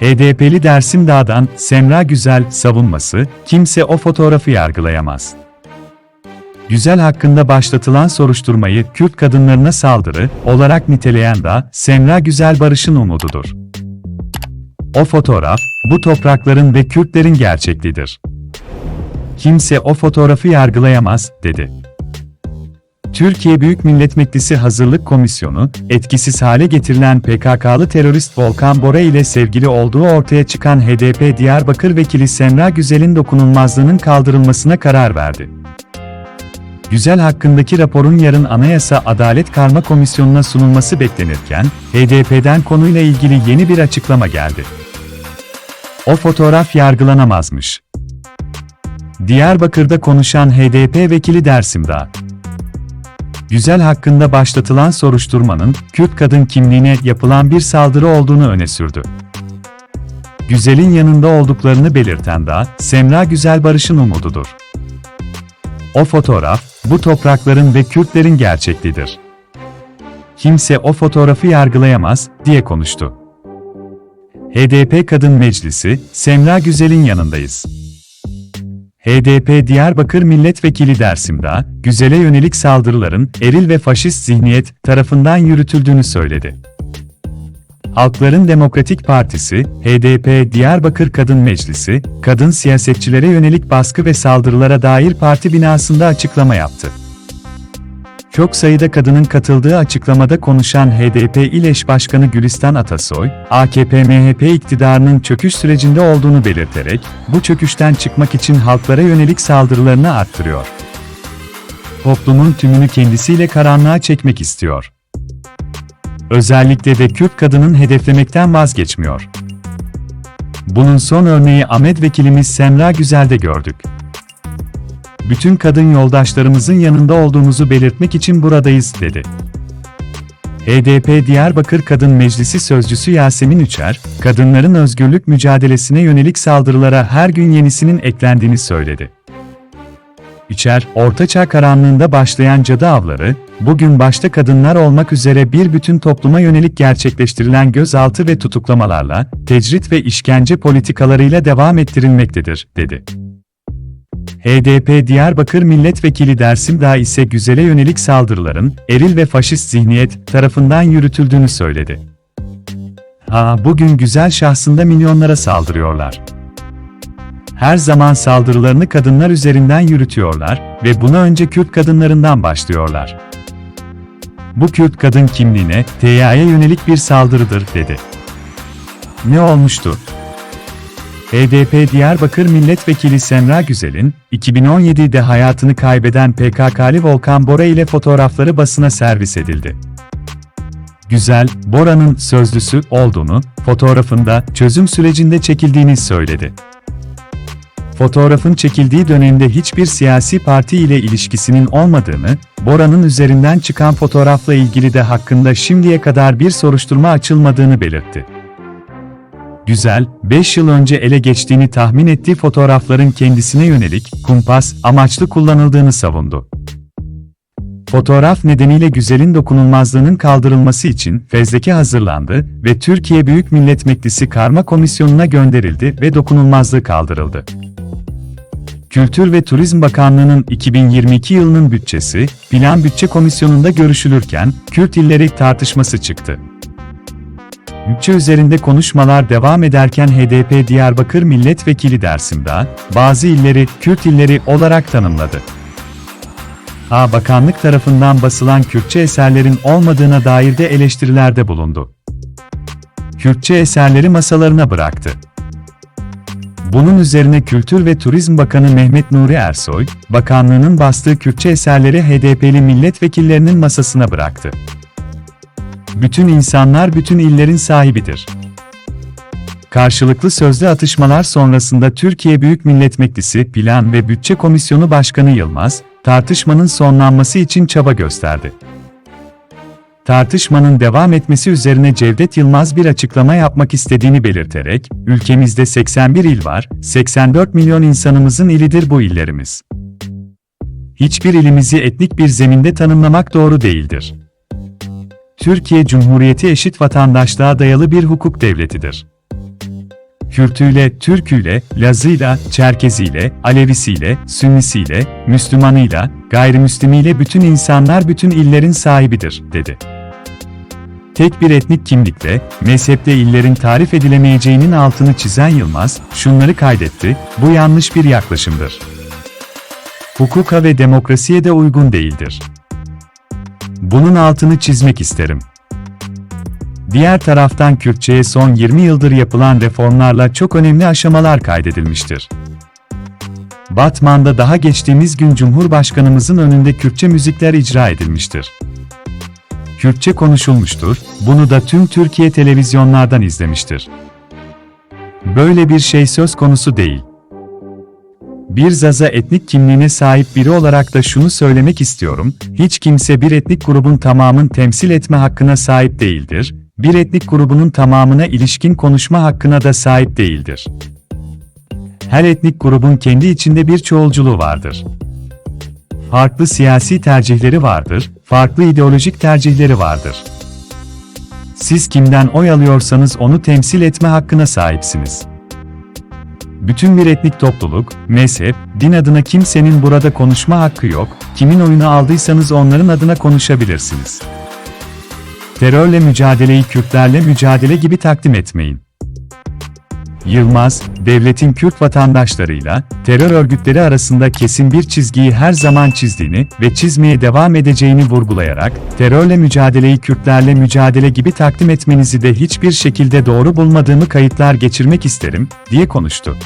HDP'li Dersim Dağ'dan Semra Güzel savunması, kimse o fotoğrafı yargılayamaz. Güzel hakkında başlatılan soruşturmayı Kürt kadınlarına saldırı olarak niteleyen da Semra Güzel barışın umududur. O fotoğraf, bu toprakların ve Kürtlerin gerçekliğidir. Kimse o fotoğrafı yargılayamaz, dedi. Türkiye Büyük Millet Meclisi Hazırlık Komisyonu, etkisiz hale getirilen PKK'lı terörist Volkan Bora ile sevgili olduğu ortaya çıkan HDP Diyarbakır Vekili Semra Güzel'in dokunulmazlığının kaldırılmasına karar verdi. Güzel hakkındaki raporun yarın Anayasa Adalet Karma Komisyonu'na sunulması beklenirken, HDP'den konuyla ilgili yeni bir açıklama geldi. O fotoğraf yargılanamazmış. Diyarbakır'da konuşan HDP vekili Dersim'da, Güzel hakkında başlatılan soruşturmanın, Kürt kadın kimliğine yapılan bir saldırı olduğunu öne sürdü. Güzel'in yanında olduklarını belirten da, Semra Güzel barışın umududur. O fotoğraf, bu toprakların ve Kürtlerin gerçekliğidir. Kimse o fotoğrafı yargılayamaz, diye konuştu. HDP Kadın Meclisi, Semra Güzel'in yanındayız. HDP Diyarbakır Milletvekili Dersim'da, Güzel'e yönelik saldırıların eril ve faşist zihniyet tarafından yürütüldüğünü söyledi. Halkların Demokratik Partisi, HDP Diyarbakır Kadın Meclisi, kadın siyasetçilere yönelik baskı ve saldırılara dair parti binasında açıklama yaptı. Çok sayıda kadının katıldığı açıklamada konuşan HDP İl Eş Başkanı Gülistan Atasoy, AKP-MHP iktidarının çöküş sürecinde olduğunu belirterek, bu çöküşten çıkmak için halklara yönelik saldırılarını arttırıyor. Toplumun tümünü kendisiyle karanlığa çekmek istiyor. Özellikle de Kürt kadının hedeflemekten vazgeçmiyor. Bunun son örneği Ahmet Vekilimiz Semra Güzel'de gördük bütün kadın yoldaşlarımızın yanında olduğumuzu belirtmek için buradayız, dedi. HDP Diyarbakır Kadın Meclisi Sözcüsü Yasemin Üçer, kadınların özgürlük mücadelesine yönelik saldırılara her gün yenisinin eklendiğini söyledi. Üçer, Ortaçağ karanlığında başlayan cadı avları, bugün başta kadınlar olmak üzere bir bütün topluma yönelik gerçekleştirilen gözaltı ve tutuklamalarla, tecrit ve işkence politikalarıyla devam ettirilmektedir, dedi. HDP Diyarbakır Milletvekili Dersim Dağ ise güzele yönelik saldırıların, eril ve faşist zihniyet tarafından yürütüldüğünü söyledi. Ha bugün güzel şahsında milyonlara saldırıyorlar. Her zaman saldırılarını kadınlar üzerinden yürütüyorlar ve buna önce Kürt kadınlarından başlıyorlar. Bu Kürt kadın kimliğine, TYA'ya yönelik bir saldırıdır, dedi. Ne olmuştu? HDP Diyarbakır Milletvekili Semra Güzel'in, 2017'de hayatını kaybeden PKK'lı Volkan Bora ile fotoğrafları basına servis edildi. Güzel, Bora'nın sözlüsü olduğunu, fotoğrafında çözüm sürecinde çekildiğini söyledi. Fotoğrafın çekildiği dönemde hiçbir siyasi parti ile ilişkisinin olmadığını, Bora'nın üzerinden çıkan fotoğrafla ilgili de hakkında şimdiye kadar bir soruşturma açılmadığını belirtti. Güzel, 5 yıl önce ele geçtiğini tahmin ettiği fotoğrafların kendisine yönelik, kumpas, amaçlı kullanıldığını savundu. Fotoğraf nedeniyle Güzel'in dokunulmazlığının kaldırılması için fezleke hazırlandı ve Türkiye Büyük Millet Meclisi Karma Komisyonu'na gönderildi ve dokunulmazlığı kaldırıldı. Kültür ve Turizm Bakanlığı'nın 2022 yılının bütçesi, Plan Bütçe Komisyonu'nda görüşülürken, Kürt illeri tartışması çıktı. Bütçe üzerinde konuşmalar devam ederken HDP Diyarbakır Milletvekili Dersim'da, bazı illeri Kürt illeri olarak tanımladı. A Bakanlık tarafından basılan Kürtçe eserlerin olmadığına dair de eleştirilerde bulundu. Kürtçe eserleri masalarına bıraktı. Bunun üzerine Kültür ve Turizm Bakanı Mehmet Nuri Ersoy, bakanlığının bastığı Kürtçe eserleri HDP'li milletvekillerinin masasına bıraktı. Bütün insanlar bütün illerin sahibidir. Karşılıklı sözlü atışmalar sonrasında Türkiye Büyük Millet Meclisi Plan ve Bütçe Komisyonu Başkanı Yılmaz, tartışmanın sonlanması için çaba gösterdi. Tartışmanın devam etmesi üzerine Cevdet Yılmaz bir açıklama yapmak istediğini belirterek, ülkemizde 81 il var, 84 milyon insanımızın ilidir bu illerimiz. Hiçbir ilimizi etnik bir zeminde tanımlamak doğru değildir. Türkiye Cumhuriyeti eşit vatandaşlığa dayalı bir hukuk devletidir. Kürtüyle, Türküyle, Lazıyla, Çerkeziyle, Alevisiyle, Sünnisiyle, Müslümanıyla, gayrimüslimiyle bütün insanlar bütün illerin sahibidir, dedi. Tek bir etnik kimlikle, mezhepte illerin tarif edilemeyeceğinin altını çizen Yılmaz, şunları kaydetti, bu yanlış bir yaklaşımdır. Hukuka ve demokrasiye de uygun değildir. Bunun altını çizmek isterim. Diğer taraftan Kürtçe'ye son 20 yıldır yapılan reformlarla çok önemli aşamalar kaydedilmiştir. Batman'da daha geçtiğimiz gün Cumhurbaşkanımızın önünde Kürtçe müzikler icra edilmiştir. Kürtçe konuşulmuştur, bunu da tüm Türkiye televizyonlardan izlemiştir. Böyle bir şey söz konusu değil. Bir Zaza etnik kimliğine sahip biri olarak da şunu söylemek istiyorum, hiç kimse bir etnik grubun tamamını temsil etme hakkına sahip değildir, bir etnik grubunun tamamına ilişkin konuşma hakkına da sahip değildir. Her etnik grubun kendi içinde bir çoğulculuğu vardır. Farklı siyasi tercihleri vardır, farklı ideolojik tercihleri vardır. Siz kimden oy alıyorsanız onu temsil etme hakkına sahipsiniz. Bütün bir etnik topluluk, mezhep, din adına kimsenin burada konuşma hakkı yok, kimin oyunu aldıysanız onların adına konuşabilirsiniz. Terörle mücadeleyi Kürtlerle mücadele gibi takdim etmeyin. Yılmaz, devletin Kürt vatandaşlarıyla terör örgütleri arasında kesin bir çizgiyi her zaman çizdiğini ve çizmeye devam edeceğini vurgulayarak, terörle mücadeleyi Kürtlerle mücadele gibi takdim etmenizi de hiçbir şekilde doğru bulmadığımı kayıtlar geçirmek isterim, diye konuştu.